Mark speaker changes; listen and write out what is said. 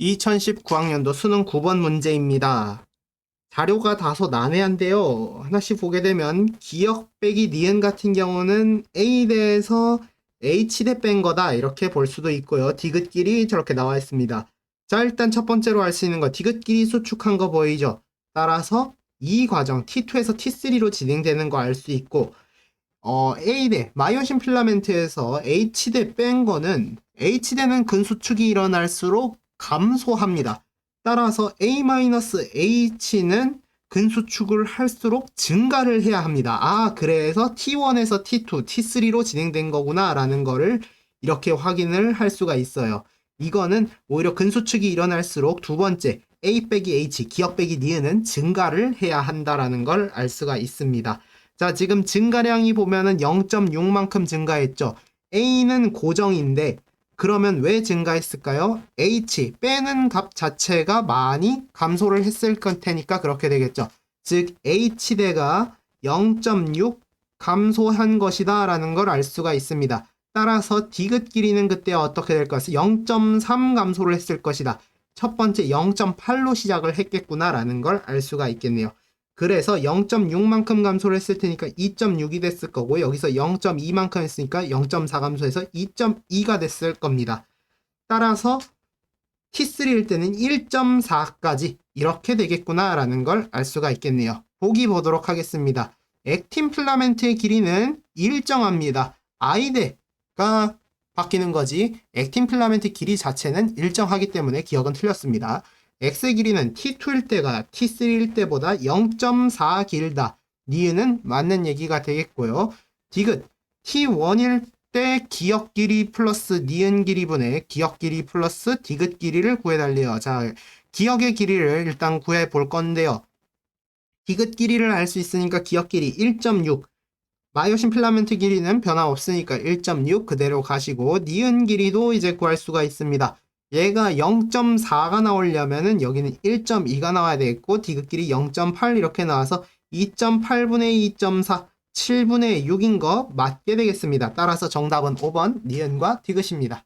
Speaker 1: 2019학년도 수능 9번 문제입니다. 자료가 다소 난해한데요. 하나씩 보게 되면 기억 빼기 니은 같은 경우는 A대에서 H대 뺀 거다 이렇게 볼 수도 있고요. 디귿길이 저렇게 나와 있습니다. 자 일단 첫 번째로 알 수 있는 거 디귿길이 수축한 거 보이죠? 따라서 이 과정 T2에서 T3로 진행되는 거 알 수 있고 어, A대 마이오신 필라멘트에서 H대 뺀 거는 H대는 근수축이 일어날수록 감소합니다. 따라서 A-H는 근수축을 할수록 증가를 해야 합니다. 아, 그래서 T1에서 T2, T3로 진행된 거구나 라는 거를 이렇게 확인을 할 수가 있어요. 이거는 오히려 근수축이 일어날수록 두 번째 A 빼기 H, 기억 빼기 니은은 증가를 해야 한다라는 걸 알 수가 있습니다. 자, 지금 증가량이 보면은 0.6만큼 증가했죠. A는 고정인데 그러면 왜 증가했을까요? H 빼는 값 자체가 많이 감소를 했을 건 테니까 그렇게 되겠죠. 즉 H대가 0.6 감소한 것이다 라는 걸 알 수가 있습니다. 따라서 디귿 길이는 그때 어떻게 될 것을 0.3 감소를 했을 것이다. 첫 번째 0.8로 시작을 했겠구나 라는 걸 알 수가 있겠네요. 그래서 0.6만큼 감소를 했을 테니까 2.6이 됐을 거고 여기서 0.2만큼 했으니까 0.4 감소해서 2.2가 됐을 겁니다. 따라서 T3일 때는 1.4까지 이렇게 되겠구나 라는 걸 알 수가 있겠네요. 보기 보도록 하겠습니다. 액틴 필라멘트의 길이는 일정합니다. I대가 바뀌는 거지 액틴 필라멘트 길이 자체는 일정하기 때문에 기억은 틀렸습니다. X의 길이는 T2일 때가 T3일 때보다 0.4 길다. 니은은 맞는 얘기가 되겠고요. 디귿 T1일 때 기억 길이 플러스 니은 길이 분의 기억 길이 플러스 디귿 길이를 구해달래요. 자, 기억의 길이를 일단 구해 볼 건데요. 디귿 길이를 알 수 있으니까 기억 길이 1.6. 마이오신 필라멘트 길이는 변화 없으니까 1.6 그대로 가시고 니은 길이도 이제 구할 수가 있습니다. 얘가 0.4가 나오려면은 여기는 1.2가 나와야 되겠고 디귿길이 0.8 이렇게 나와서 2.8분의 2.4 7분의 6인 거 맞게 되겠습니다. 따라서 정답은 5번 니은과 디귿입니다.